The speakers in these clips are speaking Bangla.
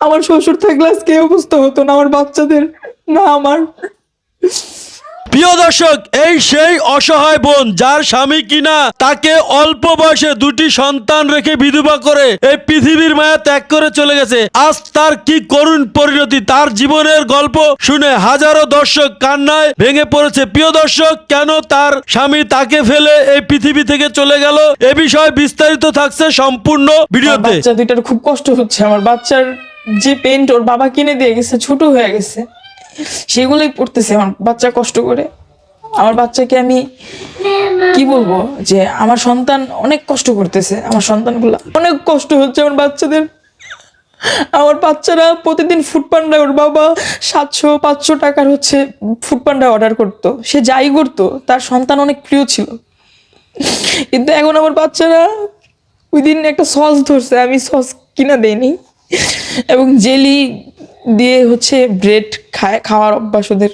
আমার শ্বশুর থাকলে আজকে এই অবস্থা হতো না আমার বাচ্চাদের না আমার। প্রিয় দর্শক এই সেই অসহায় বোন যার স্বামী কিনা তাকে অল্প বয়সে দুটি সন্তান রেখে বিধবা করে এই পৃথিবীর মায়া ত্যাগ করে চলে গেছে। আজ তার কি করুণ পরিণতি তার জীবনের গল্প শুনে হাজারো দর্শক কান্নায় ভেঙে পড়েছে। প্রিয় দর্শক কেন তার স্বামী তাকে ফেলে এই পৃথিবী থেকে চলে গেল এ বিষয়ে বিস্তারিত থাকছে সম্পূর্ণ ভিডিওতে। বাচ্চা দুইটার খুব কষ্ট হচ্ছে আমার বাচ্চার যে পেন্ট ওর বাবা কিনে দিয়ে গেছে, ছোট হয়ে গেছে, সেগুলোই পড়তেছে আমার বাচ্চা কষ্ট করে। আমার বাচ্চাকে আমি কি বলব যে আমার সন্তান অনেক কষ্ট করতেছে, আমার সন্তানগুলো অনেক কষ্ট হচ্ছে আমার বাচ্চাদের। আমার বাচ্চারা প্রতিদিন ফুড পান্ডা ওর বাবা সাতশো, পাঁচশো টাকার হচ্ছে ফুড পান্ডা অর্ডার করতো। সে যাই করতো, তার সন্তান অনেক প্রিয় ছিল। কিন্তু এখন আমার বাচ্চারা ওই দিন একটা সস ধরছে, আমি সস কিনা দেইনি। এবং জেলি দিয়ে হচ্ছে ব্রেড খায়, খাওয়ার অভ্যাস ওদের।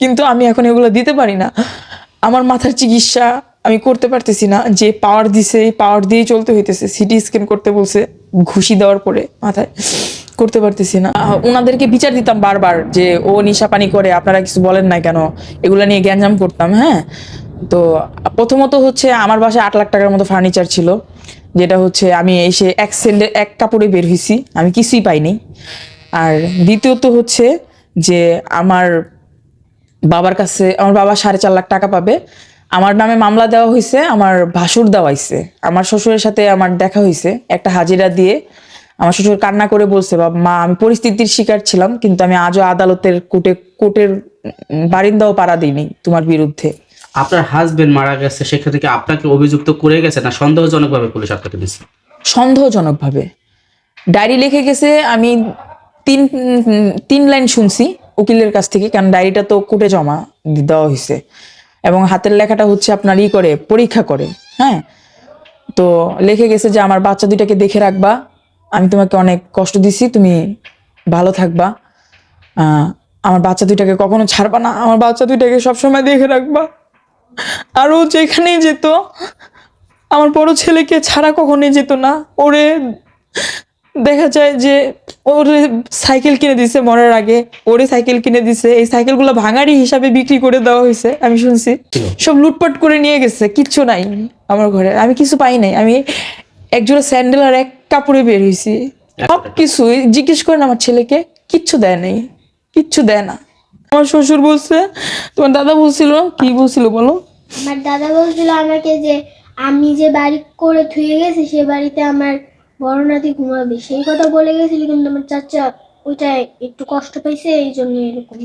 কিন্তু আমি এখন এগুলো দিতে পারি না। আমার মাথার চিকিৎসা আমি করতে পারতেছি না। যে পাওয়ার দিছে, এই পাওয়ার দিয়েই চলতে হইতেছে। সিটি স্ক্যান করতে বলছে, ঘুষি দেওয়ার পরে মাথায়। করতে পারতেছি না। ওনাদেরকে বিচার দিতাম বারবার যে, ও নিশা পানি করে, আপনারা কিছু বলেন না কেন? এগুলো নিয়ে গ্যাঞ্জাম করতাম হ্যাঁ? তো প্রথমত হচ্ছে আমার বাসায় আট লাখ টাকার মতো ফার্নিচার ছিল। যেটা হচ্ছে আমি এসে এক সেন্ডে এক কাপড়ে বের হয়েছি আমি কিছুই পাইনি। আর দ্বিতীয়ত হচ্ছে যে আমার বাবার কাছে, আমার বাবা সাড়ে চার লাখ টাকা পাবে। আমার নামে মামলা দেওয়া হয়েছে আমার ভাসুর দেওয়াইছে। আমার শ্বশুরের সাথে আমার দেখা হয়েছে একটা হাজিরা দিয়ে। আমার শ্বশুর কান্না করে বলছে বা মা, আমি পরিস্থিতির শিকার ছিলাম, কিন্তু আমি আজও আদালতের কোর্টে, কোর্টের বারিন্দাও পাড়া দিইনি তোমার বিরুদ্ধে। আপনার হাজবেন্ড মারা গেছে, সেক্ষেত্রে কি আপনাকে অভিযুক্ত করে গেছে না সন্দেহজনকভাবে পুলিশ আপনাকে দিচ্ছে সন্দেহজনকভাবে। ডায়েরি লিখে গেছে, আমি তিন তিন লাইন শুনছি উকিলের কাছ থেকে, কারণ ডায়েরিটা তো কোর্টে জমা দেওয়া হয়েছে। এবং হাতের লেখাটা হচ্ছে আপনার ই করে, পরীক্ষা করে হ্যাঁ? তো লিখে গেছে যে আমার বাচ্চা দুইটাকে দেখে রাখবা, আমি তোমাকে অনেক কষ্ট দিছি, তুমি ভালো থাকবা। আমার বাচ্চা দুইটাকে কখনো ছাড়বা না, আমার বাচ্চা দুইটাকে সবসময় দেখে রাখবা। আরও যেখানেই যেত আমার বড় ছেলেকে ছাড়া কখনোই যেত না। ওরে দেখা যায় যে ওরে সাইকেল কিনে দিছে মরার আগে। ওরে সাইকেল কিনে দিছে এই সাইকেলগুলো ভাঙারি হিসাবে বিক্রি করে দেওয়া হয়েছে আমি শুনছি। সব লুটপাট করে নিয়ে গেছে কিচ্ছু নাই আমার ঘরে। আমি কিছু পাই নাই আমি একজোড়া স্যান্ডেল আর এক কাপড়ে বের হয়েছি। সব কিছু জিজ্ঞেস করেন আমার ছেলেকে কিচ্ছু দেয় নাই কিচ্ছু দেয় না। আমার শ্বশুর বলছে তোমার দাদা বলছিল কি বলছিল বলো? আমার দাদা বলছিল আমাকে যে আমি যে বাড়ি করে থুয়ে গেছি সে বাড়িতে আমার বড় নাতি ঘুমাবে। সেই কথা বলে গেছিল কিন্তু আমার চাচা ওইটা একটু কষ্ট পাইছে এই জন্য এরকম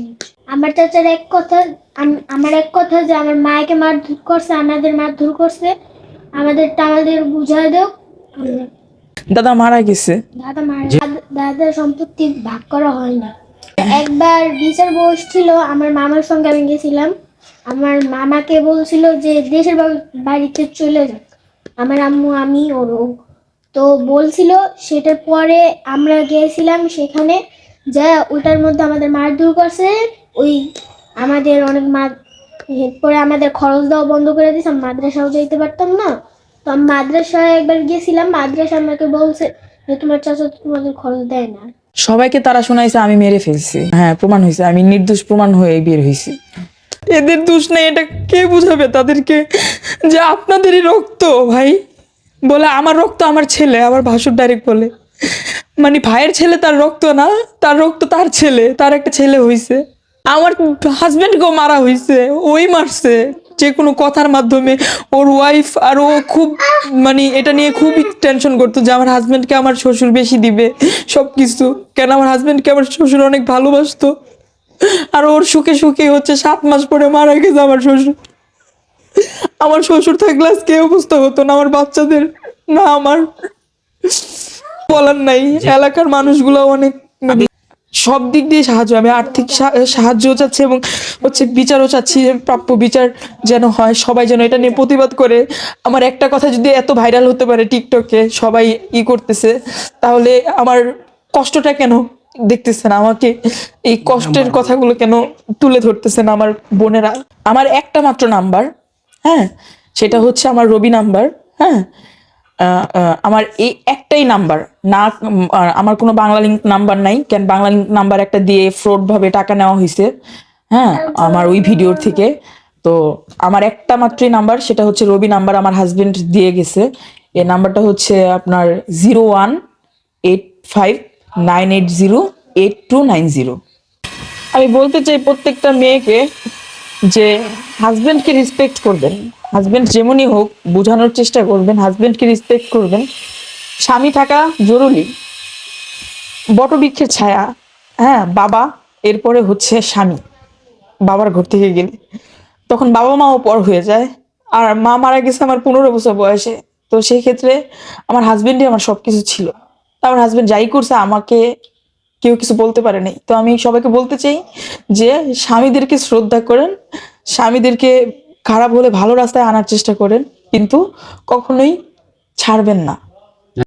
আমার চাচার এক কথা আমার এক কথা যে আমার মাকে মারধর করছে আমাদের মারধর করছে আমাদেরটা আমাদের বুঝাই দাও। দাদা মারা গেছে। দাদা মারা দাদা- দাদার সম্পত্তি ভাগ করা হয় না। একবার বিচার বসছিল, আমার মামার সঙ্গে আমি গেছিলাম। আমার মামাকে বলছিল যে দেশের বাড়িতে চলে যাক। আমার আম্মু, আমি ওর তো বলছিল, সেটার পরে আমরা গিয়েছিলাম সেখানে। যা, ওটার মধ্যে আমাদের মারধর করছে। ওই আমাদের অনেক মা এরপরে আমাদের খরচ দেওয়া বন্ধ করে দিয়েছে। মাদ্রাসাও যেতে পারতাম না। তো আমি মাদ্রাসায় একবার গেছিলাম। মাদ্রাসা আমাকে বলছে যে, তোমার চাচা তোমাদের খরচ দেয় না। সবাইকে তারা শোনাইছে, আমি মেরে ফেলছি। হ্যাঁ প্রমাণ হয়েছে আমি নির্দোষ প্রমাণ হয়ে বের হয়েছি এদের দোষ নেই, এটা কে বুঝাবে তাদেরকে? যে আপনাদেরই রক্ত, ভাই। বলে, আমার রক্ত আমার ছেলে আমার ভাসুর ডাইরেক্ট বলে। মানে ভাইয়ের ছেলে তার রক্ত না, তার রক্ত তার ছেলে, তার একটা ছেলে হয়েছে আমার হাজবেন্ডকেও মারা হয়েছে ওই মারছে। যে কোনো কথার মাধ্যমে ওর ওয়াইফ আর ও খুব মানে এটা নিয়ে খুবই টেনশন করতো যে আমার হাজবেন্ডকে আমার শ্বশুর বেশি দিবে সব কিছু কেন আমার হাজবেন্ডকে আমার শ্বশুর অনেক ভালোবাসতো? আর ওর সুখে সুখে হচ্ছে সাত মাস পরে মারা গেছে আমার শ্বশুর। আমার শ্বশুর থাকলে আজকে অবস্থা হতো না আমার বাচ্চাদের না আমার। বলার নাই এলাকার মানুষগুলো অনেক মানে সব দিক দিয়ে সাহায্য আমি আর্থিক সাহায্যও চাচ্ছি এবং হচ্ছে বিচারও চাচ্ছি প্রাপ্য বিচার যেন হয় সবাই যেন এটা নিয়ে প্রতিবাদ করে। আমার একটা কথা যদি এত ভাইরাল হতে পারে টিকটকে সবাই ই করতেছে তাহলে আমার কষ্টটা কেন দেখতেছেন আমাকে এই কষ্টের কথাগুলো কেন তুলে ধরতেছেন আমার বোনেরা? আমার একটা মাত্র নাম্বার হ্যাঁ? সেটা হচ্ছে আমার রবি নাম্বার হ্যাঁ? আমার এই একটাই নাম্বার। না আমার কোনো বাংলা লিঙ্ক নাম্বার নাই। কেন বাংলা লিঙ্ক নাম্বার একটা দিয়ে ফ্রড ভাবে টাকা নেওয়া হয়েছে হ্যাঁ আমার ওই ভিডিওর থেকে। তো আমার একটা মাত্রই নাম্বার, সেটা হচ্ছে রবি নাম্বার, আমার হাজবেন্ড দিয়ে গেছে। এই নাম্বারটা হচ্ছে আপনার zero one eight five nine eight zero eight two nine zero. আমি বলতে চাই প্রত্যেকটা মেয়েকে যে হাজবেন্ডকে রেসপেক্ট করবেন। হাজবেন্ড যেমনই হোক, বোঝানোর চেষ্টা করবেন হাজবেন্ডকে রেসপেক্ট করবেন। স্বামী থাকা জরুরি। বটবৃক্ষের ছায়া হ্যাঁ বাবা, এরপরে হচ্ছে স্বামী, বাবার ঘর থেকে গেলে। তখন বাবা মাও পর হয়ে যায়। আর মা মারা গেছে আমার পনেরো বছর বয়সে। তো সেই ক্ষেত্রে আমার হাজবেন্ডই আমার সব কিছু ছিল আমার হাজবেন্ড যাই করছে, আমাকে কেউ কিছু বলতে পারে নাই। তো আমি সবাইকে বলতে চাই যে, স্বামীদেরকে শ্রদ্ধা করেন, স্বামীদেরকে খারাপ হলে ভালো রাস্তায় আনার চেষ্টা করেন কিন্তু কখনোই ছাড়বেন না।